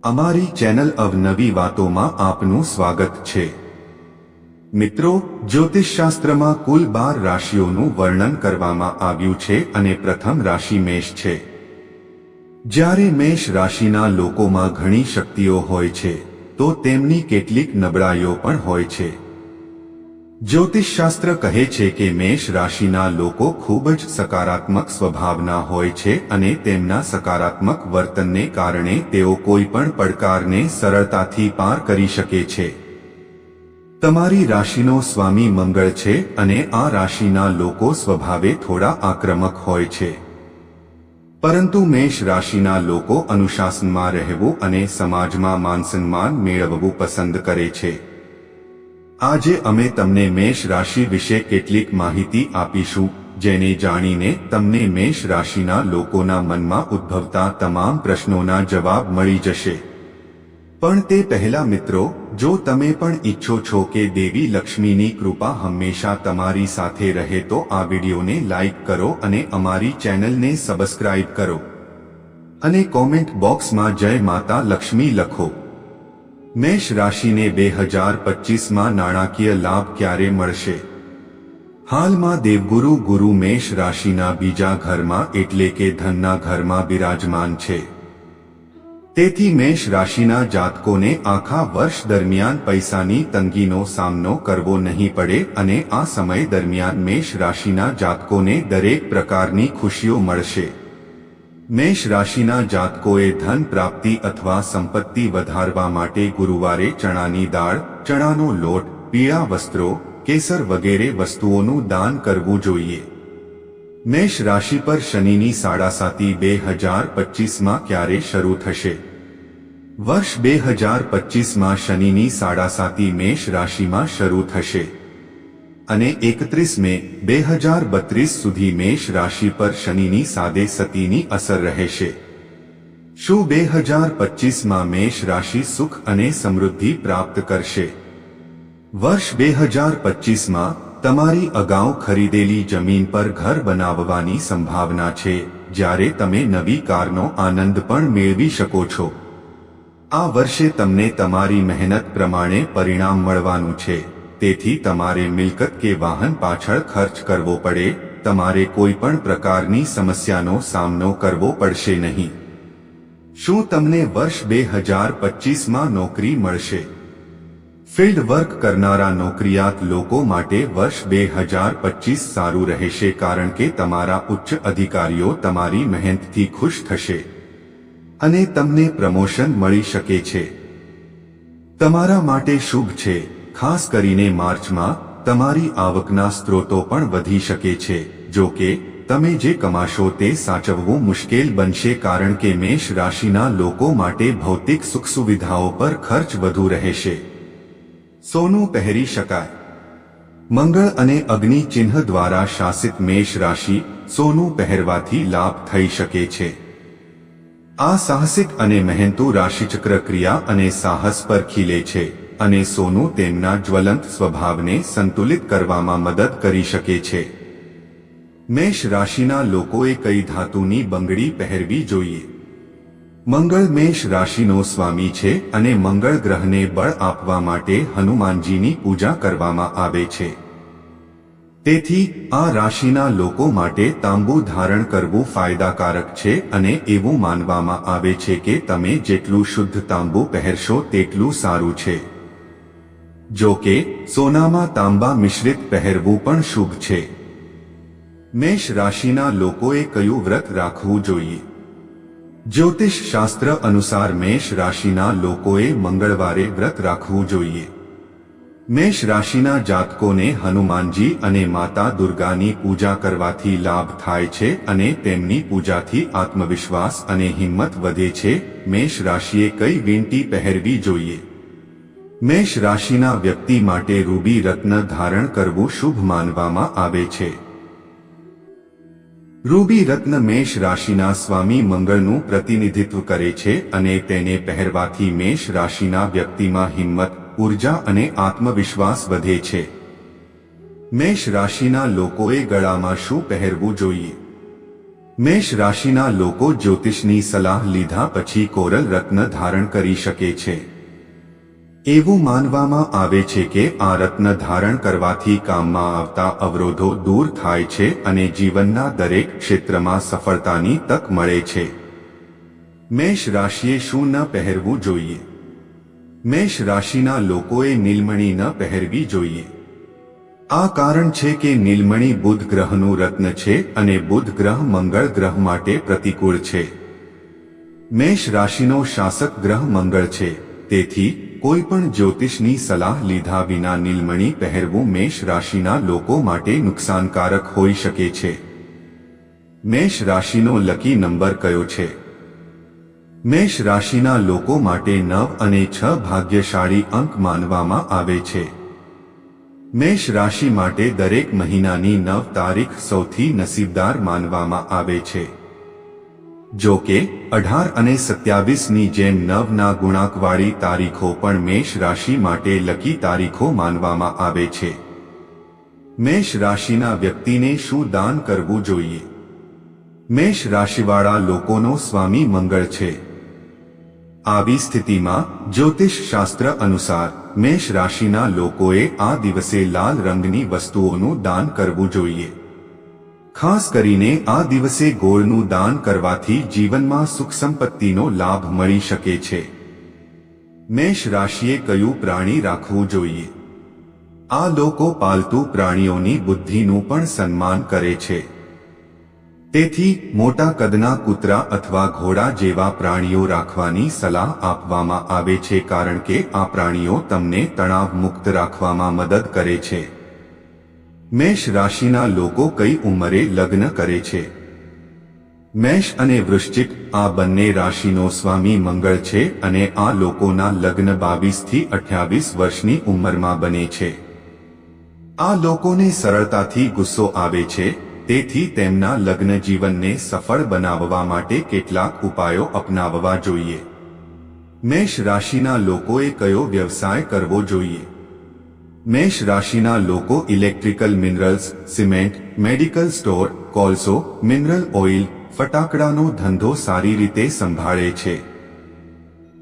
અમારી ચેનલ અવનવી વાતોમાં આપનું સ્વાગત છે. મિત્રો, જ્યોતિષશાસ્ત્રમાં કુલ બાર રાશિઓનું વર્ણન કરવામાં આવ્યું છે અને પ્રથમ રાશિ મેષ છે. જ્યારે મેષ રાશિના લોકોમાં ઘણી શક્તિઓ હોય છે, તો તેમની કેટલીક નબળાઈઓ પણ હોય છે. જ્યોતિષશાસ્ત્ર કહે છે કે મેષ રાશિના લોકો ખૂબ જ સકારાત્મક સ્વભાવના હોય છે અને તેમના સકારાત્મક વર્તનને કારણે તેઓ કોઈ પણ પડકારને સરળતાથી પાર કરી શકે છે. તમારી રાશિનો સ્વામી મંગળ છે અને આ રાશિના લોકો સ્વભાવે થોડા આક્રમક હોય છે. પરંતુ મેષ રાશિના લોકો અનુશાસનમાં રહેવું અને સમાજમાં માનસન્માન મેળવવું પસંદ કરે છે. આજે અમે તમને મેષ રાશિ વિશે કેટલીક માહિતી આપીશું, જેને જાણીને તમને મેષ રાશિના લોકોના મનમાં ઉદ્ભવતા તમામ પ્રશ્નોના જવાબ મળી જશે. પણ તે પહેલા મિત્રો, જો તમે પણ ઈચ્છો છો કે દેવી લક્ષ્મીની કૃપા હંમેશા તમારી સાથે રહે તો આ વિડીયોને લાઈક કરો અને અમારી ચેનલને સબસ્ક્રાઇબ કરો. અને કોમેન્ટ બોક્સમાં જય માતા લક્ષ્મી લખો. મેષ રાશિને બે હજાર પચીસમાં નાણાકીય લાભ ક્યારે મળશે? હાલમાં દેવગુરુ ગુરુ મેષ રાશિના બીજા ઘરમાં એટલે કે ધનના ઘરમાં બિરાજમાન છે. તેથી મેષ રાશિના જાતકોને આખા વર્ષ દરમિયાન પૈસાની તંગીનો સામનો કરવો નહીં પડે અને આ સમય દરમિયાન મેષ રાશિના જાતકોને દરેક પ્રકારની ખુશીઓ મળશે. મેષ રાશિના જાતકોએ ધન પ્રાપ્તિ અથવા સંપત્તિ વધારવા માટે ગુરુવારે ચણાની દાળ, ચણાનો લોટ, પીળા વસ્ત્રો, કેસર વગેરે વસ્તુઓનું દાન કરવું જોઈએ. મેષ રાશિ પર શનિની સાડાસાતી બે હજાર પચીસમાં ક્યારે શરૂ થશે? વર્ષ બે હજાર પચીસમાં શનિની સાડાસાતી મેષ રાશિમાં શરૂ થશે. અને એકત્રીસ મે બે હજાર બત્રીસ સુધી મેષ રાશિ પર શનિની સાદે સતીની અસર રહેશે. શું બે હજાર પચીસમાં મેષ રાશિ સુખ અને સમૃદ્ધિ પ્રાપ્ત કરશે? વર્ષ બે હજાર પચીસમાં તમારી અગાઉ ખરીદેલી જમીન પર ઘર બનાવવાની સંભાવના છે, જ્યારે તમે નવી કારનો આનંદ પણ મેળવી શકો છો. આ વર્ષે તમને તમારી મહેનત પ્રમાણે પરિણામ મળવાનું છે. તેથી તમારે મિલકત કે વાહન પાછળ ખર્ચ કરવો પડે, તમારે કોઈ પણ પ્રકારની સમસ્યાનો સામનો કરવો પડશે નહીં. શું તમને વર્ષ બે હજાર પચીસમાં નોકરી મળશે? ફિલ્ડ વર્ક કરનારા નોકરિયાત લોકો માટે વર્ષ બે હજાર પચીસ સારું રહેશે કારણ કે તમારા ઉચ્ચ અધિકારીઓ તમારી મહેનતથી ખુશ થશે. અને તમને પ્રમોશન મળી શકે છે. તમારા માટે શુભ છે. ખાસ કરીને માર્ચમાં, તમારી આવકના સ્ત્રોતો પણ વધી શકે છે, જો કે, તમે જે કમાશો તે સાચવવું મુશ્કેલ બનશે કારણ કે મેષ રાશિના લોકો માટે ભૌતિક સુખ સુવિધાઓ પર ખર્ચ વધુ રહેશે. સોનું પહેરી શકાય. મંગળ અને અગ્નિ ચિહ્ન દ્વારા શાસિત મેષ રાશિ, સોનું પહેરવાથી લાભ થઈ શકે છે. આ સાહસિક અને મહેનતુ રાશિચક્ર ક્રિયા અને સાહસ પર ખીલે છે. અને સોનું તેમના જ્વલંત સ્વભાવને સંતુલિત કરવામાં મદદ કરી શકે છે. મેષ રાશિના લોકોએ કઈ ધાતુની બંગડી પહેરવી જોઈએ? મંગળ મેષ રાશિનો સ્વામી છે અને મંગળ ગ્રહને બળ આપવા માટે હનુમાનજીની પૂજા કરવામાં આવે છે. તેથી, આ રાશિના લોકો માટે તાંબુ ધારણ કરવું ફાયદાકારક છે અને એવું માનવામાં આવે છે કે તમે જેટલું શુદ્ધ તાંબુ પહેરશો તેટલું સારું છે. જો કે સોનામાં તાંબા મિશ્રિત પહેરવું પણ શુભ છે. મેષ રાશિના લોકોએ કયું વ્રત રાખવું જોઈએ? જ્યોતિષ શાસ્ત્ર અનુસાર મેષ રાશિના લોકોએ મંગળવારે વ્રત રાખવું જોઈએ. મેષ રાશિના જાતકોને હનુમાનજી અને માતા દુર્ગાની પૂજા કરવાથી લાભ થાય છે અને તેમની પૂજાથી આત્મવિશ્વાસ અને હિંમત વધે છે. મેષ રાશિએ કઈ વીંટી પહેરવી જોઈએ? મેષ રાશિના વ્યક્તિ માટે રૂબી રત્ન ધારણ કરવું શુભ માનવામાં આવે છે. રૂબી રત્ન મેષ રાશિના સ્વામી મંગળનું પ્રતિનિધિત્વ કરે છે અને તેને પહેરવાથી મેષ રાશિના વ્યક્તિમાં હિંમત, ઊર્જા અને આત્મવિશ્વાસ વધે છે. મેષ રાશિના લોકોએ ગળામાં શું પહેરવું જોઈએ? મેષ રાશિના લોકો જ્યોતિષની સલાહ લીધા પછી કોરલ રત્ન ધારણ કરી શકે છે. એવું માનવામાં આવે છે કે આ રત્ન ધારણ કરવાથી કામમાં આવતા અવરોધો દૂર થાય છે અને જીવનના દરેક ક્ષેત્રમાં સફળતાની તક મળે છે. મેષ રાશિએ શું ન પહેરવું જોઈએ? મેષ રાશિના લોકોએ નીલમણી ન પહેરવી જોઈએ. આ કારણ છે કે નીલમણી બુધ ગ્રહનું રત્ન છે અને બુધ ગ્રહ મંગળ ગ્રહ માટે પ્રતિકૂળ છે. મેષ રાશિનો શાસક ગ્રહ મંગળ છે, તેથી કોઈ પણ જ્યોતિષની સલાહ લીધા વિના નીલમણી પહેરવું મેષ રાશિના લોકો માટે નુકસાનકારક હોઈ શકે છે. મેષ રાશિનો લકી નંબર કયો છે? મેષ રાશિના લોકો માટે નવ અને છ ભાગ્યશાળી અંક માનવામાં આવે છે. મેષ રાશિ માટે દરેક મહિનાની નવ તારીખ સૌથી નસીબદાર માનવામાં આવે છે. જો કે, અઢાર અને સત્યાવીસની જેમ નવના ગુણાંકવાળી તારીખો પણ મેષ રાશિ માટે લકી તારીખો માનવામાં આવે છે. મેષ રાશિના વ્યક્તિને શું દાન કરવું જોઈએ? મેષ રાશિવાળા લોકોનો સ્વામી મંગળ છે. આવી સ્થિતિમાં, જ્યોતિષ શાસ્ત્ર અનુસાર, મેષ રાશિના લોકોએ આ દિવસે લાલ રંગની વસ્તુઓનું દાન કરવું જોઈએ. ખાસ કરીને આ દિવસે ગોળનું દાન કરવાથી જીવનમાં સુખ સંપત્તિનો લાભ મળી શકે છે. મેષ રાશિએ કયું પ્રાણી રાખવું જોઈએ? આ લોકો પાલતુ પ્રાણીઓની બુદ્ધિનું પણ સન્માન કરે છે. તેથી, મોટા કદના કૂતરા અથવા ઘોડા જેવા પ્રાણીઓ રાખવાની સલાહ આપવામાં આવે છે કારણ કે આ પ્રાણીઓ તમને તણાવ મુક્ત રાખવામાં મદદ કરે છે. મેષ રાશિના લોકો કઈ ઉંમરે લગ્ન કરે છે? મેષ અને વૃશ્ચિક, આ બંને રાશિનો સ્વામી મંગળ છે અને આ લોકોના લગ્ન બાવીસથી અઠ્યાવીસ વર્ષની ઉંમરમાં બને છે. આ લોકોને સરળતાથી ગુસ્સો આવે છે, તેથી તેમના લગ્ન જીવનને સફળ બનાવવા માટે કેટલાક ઉપાયો અપનાવવા જોઈએ. મેષ રાશિના લોકોએ કયો વ્યવસાય કરવો જોઈએ? મેષ રાશિના લોકો electrical minerals, cement, medical store, કોલસો, મિનરલ ઓઇલ, ફટાકડાનો ધંધો સારી રીતે સંભાળે છે.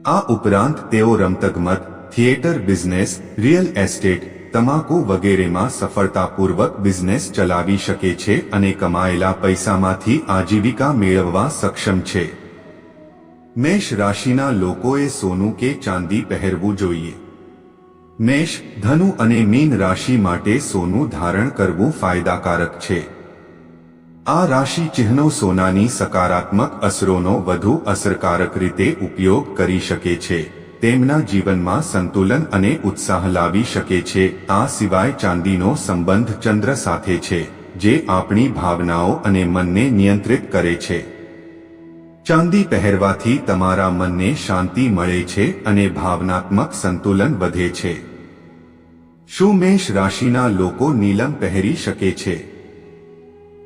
આ ઉપરાંત તેઓ રમતગમત, થિયેટર બિઝનેસ, રિયલ એસ્ટેટ, તમાકુ વગેરેમાં સફળતાપૂર્વક બિઝનેસ ચલાવી શકે છે અને કમાયેલા પૈસામાંથી આજીવિકા મેળવવા સક્ષમ છે. મેષ રાશિના લોકોએ સોનું કે ચાંદી પહેરવું જોઈએ. મેષ, ધનુ અને મીન રાશિ માટે સોનું ધારણ કરવું ફાયદાકારક છે. આ રાશિ ચિહ્નો સોનાની સકારાત્મક અસરોનો વધુ અસરકારક રીતે ઉપયોગ કરી શકે છે. તેમના જીવનમાં સંતુલન અને ઉત્સાહ લાવી શકે છે. આ સિવાય ચાંદીનો સંબંધ ચંદ્ર સાથે છે, જે આપણી ભાવનાઓ અને મનને નિયંત્રિત કરે છે. ચાંદી પહેરવાથી તમારા મનને શાંતિ મળે છે અને ભાવનાત્મક સંતુલન વધે છે. શું મેષ રાશિના લોકો નીલમ પહેરી શકે છે?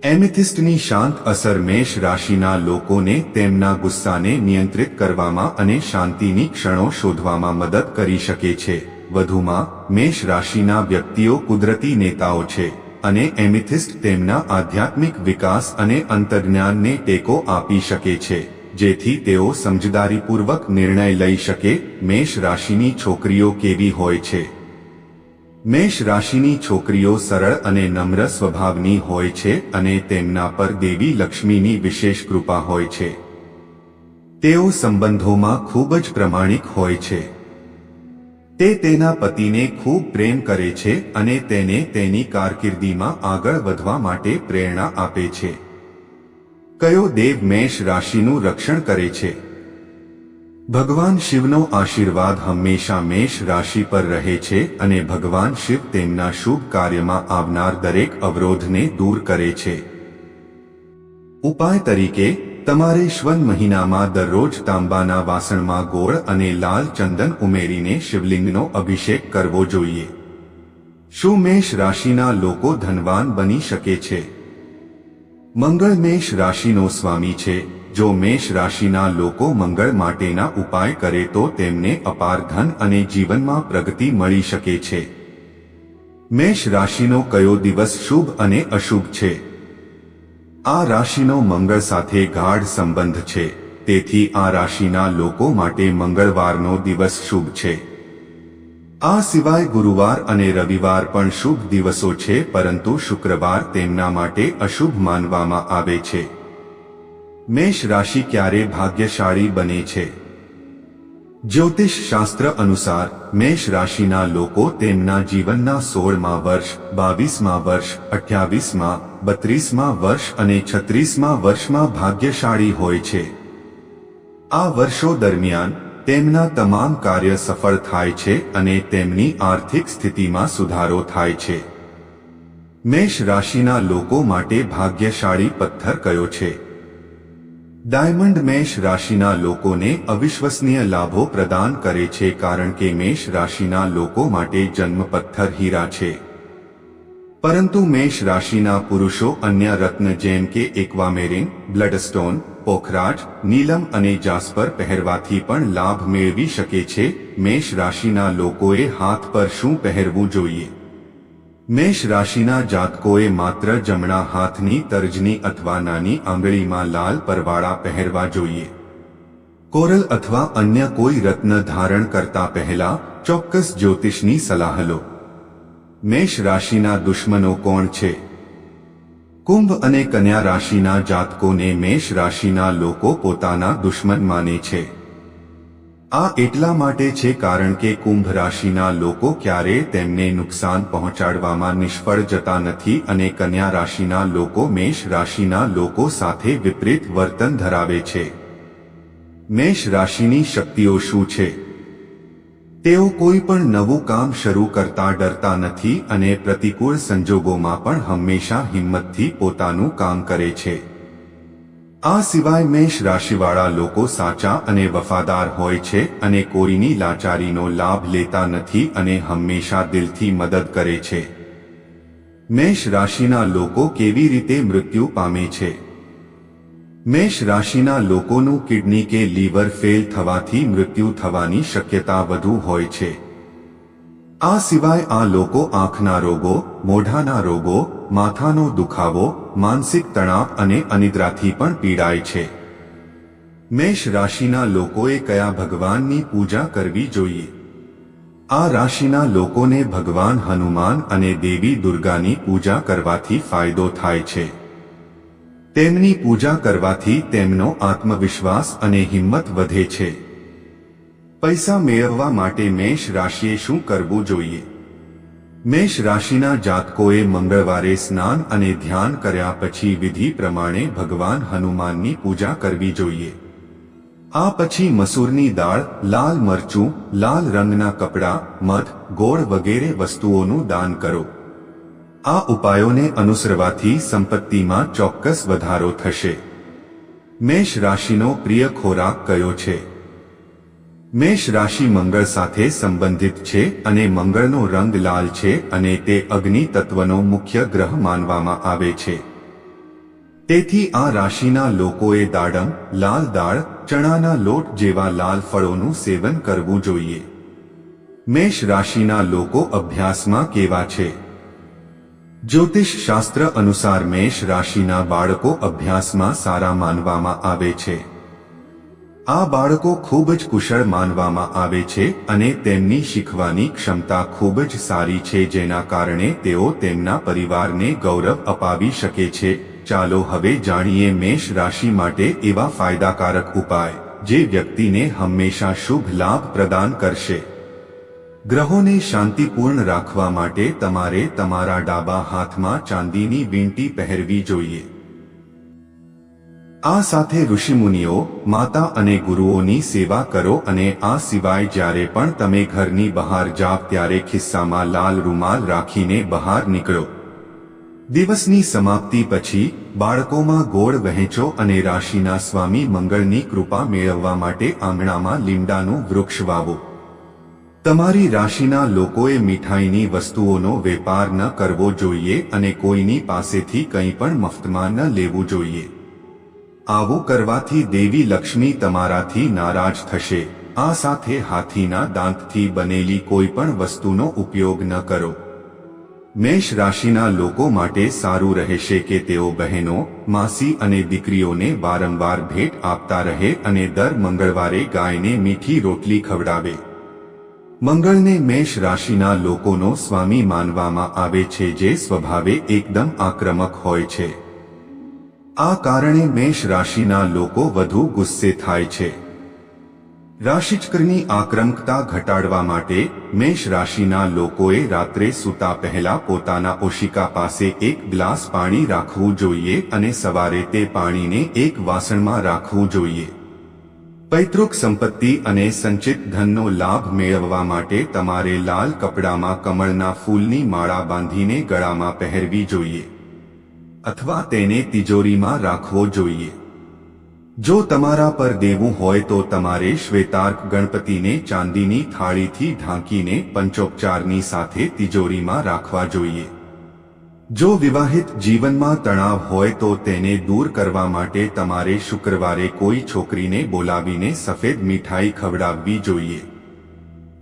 એમિથિસ્ટની શાંત અસર મેષ રાશિના લોકોને તેમના ગુસ્સાને નિયંત્રિત કરવામાં અને શાંતિની ક્ષણો શોધવામાં મદદ કરી શકે છે. વધુમાં, મેષ રાશિના વ્યક્તિઓ કુદરતી નેતાઓ છે અને એમિથિસ્ટ તેમના આધ્યાત્મિક વિકાસ અને અંતર્જ્ઞાનને ટેકો આપી શકે છે, જેથી તેઓ સમજદારીપૂર્વક નિર્ણય લઈ શકે મેષ રાશિની છોકરીઓ કેવી હોય છે. મેષ રાશિની છોકરીઓ સરળ અને નમ્ર સ્વભાવની હોય છે અને તેમના પર દેવી લક્ષ્મીની વિશેષ કૃપા હોય છે. તેઓ સંબંધોમાં ખૂબ જ પ્રમાણિક હોય છે. તે તેના પતિને ખૂબ પ્રેમ કરે છે અને તેને તેની કારકિર્દીમાં આગળ વધવા માટે પ્રેરણા આપે છે. કયો દેવ મેષ રાશિનું રક્ષણ કરે છે? ભગવાન શિવનો આશીર્વાદ હંમેશા મેષ રાશિ પર રહે છે અને ભગવાન શિવ તેમના શુભ કાર્યમાં આવનાર દરેક અવરોધને દૂર કરે છે. ઉપાય તરીકે, તમારે શ્વન મહિનામાં દરરોજ તાંબાના વાસણમાં ગોળ અને લાલ ચંદન ઉમેરીને શિવલિંગનો અભિષેક કરવો જોઈએ. શું મેષ રાશિના લોકો ધનવાન બની શકે છે? મંગળ મેષ રાશિનો સ્વામી છે. જો મેષ રાશિના લોકો મંગળ માટેના ઉપાય કરે તો તેમને અપાર ધન અને જીવનમાં પ્રગતિ મળી શકે છે. મેષ રાશિનો કયો દિવસ શુભ અને અશુભ છે? આ રાશિનો મંગળ સાથે ગાઢ સંબંધ છે, તેથી આ રાશિના લોકો માટે મંગળવારનો દિવસ શુભ છે. આ સિવાય ગુરુવાર અને રવિવાર પણ શુભ દિવસો છે, પરંતુ શુક્રવાર તેમના માટે અશુભ માનવામાં આવે છે. મેષ રાશિ ક્યારે ભાગ્યશાળી બને છે? જ્યોતિષ શાસ્ત્ર અનુસાર, મેષ રાશિના લોકો તેમના જીવનના સોળમાં વર્ષ, બાવીસમાં વર્ષ, અઠ્યાવીસમાં, બત્રીસમાં વર્ષ અને છત્રીસમાં વર્ષમાં ભાગ્યશાળી હોય છે. આ વર્ષો દરમિયાન, તેમના તમામ કાર્ય સફળ થાય છે અને તેમની આર્થિક સ્થિતિમાં સુધારો થાય છે. મેષ રાશિના લોકો માટે ભાગ્યશાળી પથ્થર કયો છે? ડાયમંડ મેષ રાશિના લોકોને અવિશ્વસનીય લાભો પ્રદાન કરે છે કારણ કે મેષ રાશિના લોકો માટે જન્મ પથ્થર હીરા છે. પરંતુ મેષ રાશિના પુરુષો અન્ય રત્ન જેમ કે એક્વામેરિન, બ્લડસ્ટોન, પોખરાજ, નીલમ અને જાસ્પર પહેરવાથી પણ લાભ મેળવી શકે છે. મેષ રાશિના લોકોએ હાથ પર શું પહેરવું જોઈએ? મેષ રાશિના જાતકોએ માત્ર જમણા હાથની તર્જની અથવા નાની આંગળીમાં લાલ પરવાળા પહેરવા જોઈએ. કોરલ અથવા અન્ય કોઈ રત્ન ધારણ કરતા પહેલા ચોક્કસ જ્યોતિષની સલાહ લો. મેષ રાશિના દુશ્મનો કોણ છે? કુંભ અને કન્યા રાશિના જાતકોને મેષ રાશિના લોકો પોતાના દુશ્મન માને છે. આ એટલા માટે છે કારણ કે કુંભ રાશિના લોકો ક્યારેય તેમને નુકસાન પહોંચાડવામાં નિષ્ફળ જતા નથી અને કન્યા રાશિના લોકો મેષ રાશિના લોકો સાથે વિપરીત વર્તન ધરાવે છે. મેષ રાશિની શક્તિઓ શું છે? તેઓ કોઈ પણ નવું કામ શરૂ કરતા ડરતા નથી અને પ્રતિકૂળ સંજોગોમાં પણ હંમેશા હિંમતથી પોતાનું કામ કરે છે. આ સિવાય મેષ રાશિવાળા લોકો સાચા અને વફાદાર હોય છે અને કોઈની લાચારીનો લાભ લેતા નથી અને હંમેશા દિલથી મદદ કરે છે. મેષ રાશિના લોકો કેવી રીતે મૃત્યુ પામે છે? મેષ રાશિના લોકોનું કિડની કે લીવર ફેલ થવાથી મૃત્યુ થવાની શક્યતા વધુ હોય છે. આ સિવાય આ લોકો આંખના રોગો, મોઢાના રોગો, માથાનો દુખાવો, માનસિક તણાવ અને અનિદ્રાથી પણ પીડાય છે. મેષ રાશિના લોકોએ કયા ભગવાનની પૂજા કરવી જોઈએ? આ રાશિના લોકોને ભગવાન હનુમાન અને દેવી દુર્ગાની પૂજા કરવાથી ફાયદો થાય છે. તેમની પૂજા કરવાથી તેમનો આત્મવિશ્વાસ અને હિંમત વધે છે. પૈસા મેળવવા માટે મેષ રાશિએ શું કરવું જોઈએ? મેષ રાશિના જાતકોએ મંગળવારે સ્નાન અને ધ્યાન કર્યા પછી વિધિ પ્રમાણે ભગવાન હનુમાનની પૂજા કરવી જોઈએ. આ પછી મસૂરની દાળ, લાલ મરચું, લાલ રંગના કપડાં, મધ, ગોળ વગેરે વસ્તુઓનું દાન કરો. આ ઉપાયોને અનુસરવાથી સંપત્તિમાં ચોક્કસ વધારો થશે. મેષ રાશિનો પ્રિય ખોરાક કયો છે? મેષ રાશિ મંગળ સાથે સંબંધિત છે અને મંગળનો રંગ લાલ છે અને તે અગ્નિ તત્વનો મુખ્ય ગ્રહ માનવામાં આવે છે. તેથી આ રાશિના લોકોએ દાડમ, લાલ દાળ, ચણાના લોટ જેવા લાલ ફળોનું સેવન કરવું જોઈએ. મેષ રાશિના લોકો અભ્યાસમાં કેવા છે? જ્યોતિષ શાસ્ત્ર અનુસાર મેષ રાશિના બાળકો અભ્યાસમાં સારા માનવામાં આવે છે. આ બાળકો ખૂબ જ કુશળ માનવામાં આવે છે અને તેમની શીખવાની ક્ષમતા ખૂબ જ સારી છે જેના કારણે તેઓ તેમના પરિવારને ગૌરવ અપાવી શકે છે. ચાલો હવે જાણીએ મેષ રાશિ માટે એવા ફાયદાકારક ઉપાય, જે વ્યક્તિને હંમેશા શુભ લાભ પ્રદાન કરશે. ગ્રહોને શાંતિપૂર્ણ રાખવા માટે તમારે તમારા ડાબા હાથમાં ચાંદીની વીંટી પહેરવી જોઈએ. આ સાથે ઋષિમુનિઓ, માતા અને ગુરુઓની સેવા કરો અને આ સિવાય જ્યારે પણ તમે ઘરની બહાર જાવ ત્યારે ખિસ્સામાં લાલ રૂમાલ રાખીને બહાર નીકળો. દિવસની સમાપ્તિ પછી, બાળકોમાં ગોળ વહેંચો અને રાશિના સ્વામી મંગળની કૃપા મેળવવા માટે આંગણામાં લીમડાનું વૃક્ષ વાવો. તમારી રાશિના લોકોએ મીઠાઈની વસ્તુઓનો વેપાર ન કરવો જોઈએ અને કોઈની પાસેથી કંઈ પણ મફતમાં ન લેવું જોઈએ. આવું કરવાથી દેવી લક્ષ્મી તમારાથી નારાજ થશે. આ સાથે હાથીના દાંતથી બનેલી કોઈ પણ વસ્તુનો ઉપયોગ ન કરો. મેષ રાશિના લોકો માટે સારું રહેશે કે તેઓ બહેનો, માસી અને દીકરીઓને વારંવાર ભેટ આપતા રહે અને દર મંગળવારે ગાયને મીઠી રોટલી ખવડાવે. મંગળને મેષ રાશિના લોકોનો સ્વામી માનવામાં આવે છે જે સ્વભાવે એકદમ આક્રમક હોય છે. આ કારણે મેષ રાશિના લોકો વધુ ગુસ્સે થાય છે. રાશિચક્રની આક્રમકતા ઘટાડવા માટે મેષ રાશિના લોકોએ રાત્રે સૂતા પહેલા પોતાના ઓશિકા પાસે એક ગ્લાસ પાણી રાખવું જોઈએ અને સવારે તે પાણીને એક વાસણમાં રાખવું જોઈએ. પૈતૃક સંપત્તિ અને સંચિત ધનનો લાભ મેળવવા માટે તમારે લાલ કપડામાં કમળના ફૂલની માળા બાંધીને ગળામાં પહેરવી જોઈએ. અથવા તેને તિજોરીમાં રાખવો જોઈએ. જો તમારા પર દેવું હોય તો તમારે શ્વેતાર્ક ગણપતિને ચાંદીની થાળીથી ઢાંકીને પંચોપચારની સાથે તિજોરીમાં રાખવા જોઈએ. જો વિવાહિત જીવનમાં તણાવ હોય તો તેને દૂર કરવા માટે તમારે શુક્રવારે કોઈ છોકરીને બોલાવીને સફેદ મીઠાઈ ખવડાવવી જોઈએ.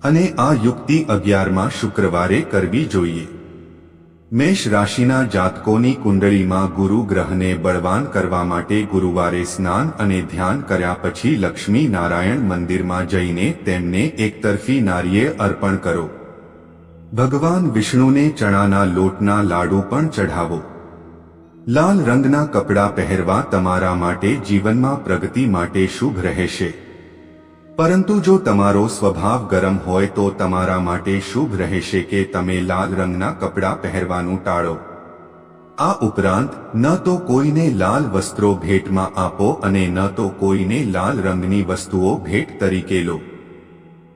અને આ યુક્તિ અગિયારમાં શુક્રવારે કરવી જોઈએ. મેષ રાશિના જાતકોની કુંડળીમાં ગુરુ ગ્રહને બળવાન કરવા માટે ગુરુવારે સ્નાન અને ધ્યાન કર્યા પછી લક્ષ્મી નારાયણ મંદિરમાં જઈને તેમને એકતરફી નારિયેળ અર્પણ કરો. ભગવાન વિષ્ણુને ચણાના લોટના લાડુ પણ ચઢાવો. લાલ રંગના કપડાં પહેરવા તમારા માટે જીવનમાં પ્રગતિ માટે શુભ રહેશે. પરંતુ જો તમારો સ્વભાવ ગરમ હોય તો તમારા માટે શુભ રહેશે કે તમે લાલ રંગના કપડાં પહેરવાનું ટાળો. આ ઉપરાંત, ન તો કોઈને લાલ વસ્ત્રો ભેટમાં આપો અને ન તો કોઈને લાલ રંગની વસ્તુઓ ભેટ તરીકે લો.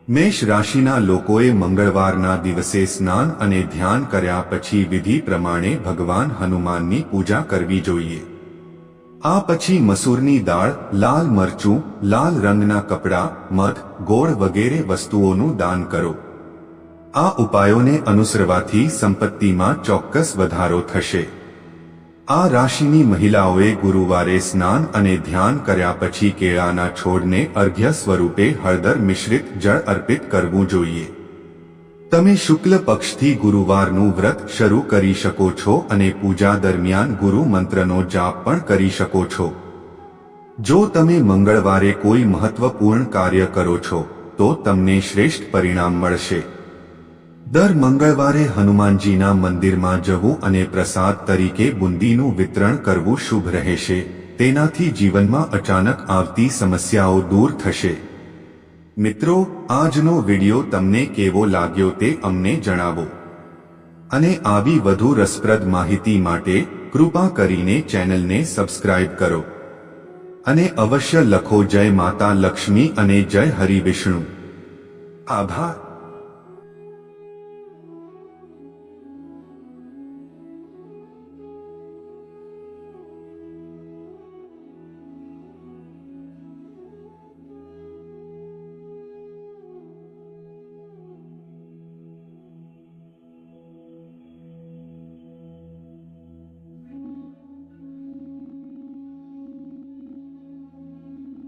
મેષ રાશિના લોકોએ મંગળવારના દિવસે સ્નાન અને ધ્યાન કર્યા પછી વિધિ પ્રમાણે ભગવાન હનુમાનની પૂજા કરવી જોઈએ. આ પછી મસૂરની દાળ, લાલ મરચું, લાલ રંગના કપડાં મધ ગોળ વગેરે વસ્તુઓનું દાન કરો. આ ઉપાયોને અનુસરવાથી સંપત્તિમાં ચોક્કસ વધારો થશે. આ રાશિની મહિલાઓએ ગુરુવારે સ્નાન અને ધ્યાન કર્યા પછી કેળાના છોડને અર્ઘ્ય સ્વરૂપે હળદર મિશ્રિત જળ અર્પિત કરવું જોઈએ. તમે શુક્લ પક્ષથી ગુરુવારનું વ્રત શરૂ કરી શકો છો અને પૂજા દરમિયાન ગુરુ મંત્રનો જાપ પણ કરી શકો છો. જો તમે મંગળવારે કોઈ મહત્વપૂર્ણ કાર્ય કરો છો, તો તમને શ્રેષ્ઠ પરિણામ મળશે. દર મંગળવારે હનુમાનજીના મંદિરમાં જવું અને પ્રસાદ તરીકે બુંદીનું વિતરણ કરવું શુભ રહેશે, તેનાથી જીવનમાં અચાનક આવતી સમસ્યાઓ દૂર થશે. મિત્રો, આજનો વિડિયો તમને કેવો લાગ્યો તે અમને જણાવો. અને આવી વધુ રસપ્રદ માહિતી માટે કૃપા કરીને ચેનલને સબસ્ક્રાઇબ કરો. અને અવશ્ય લખો જય માતા લક્ષ્મી અને જય હરિ વિષ્ણુ. આભાર.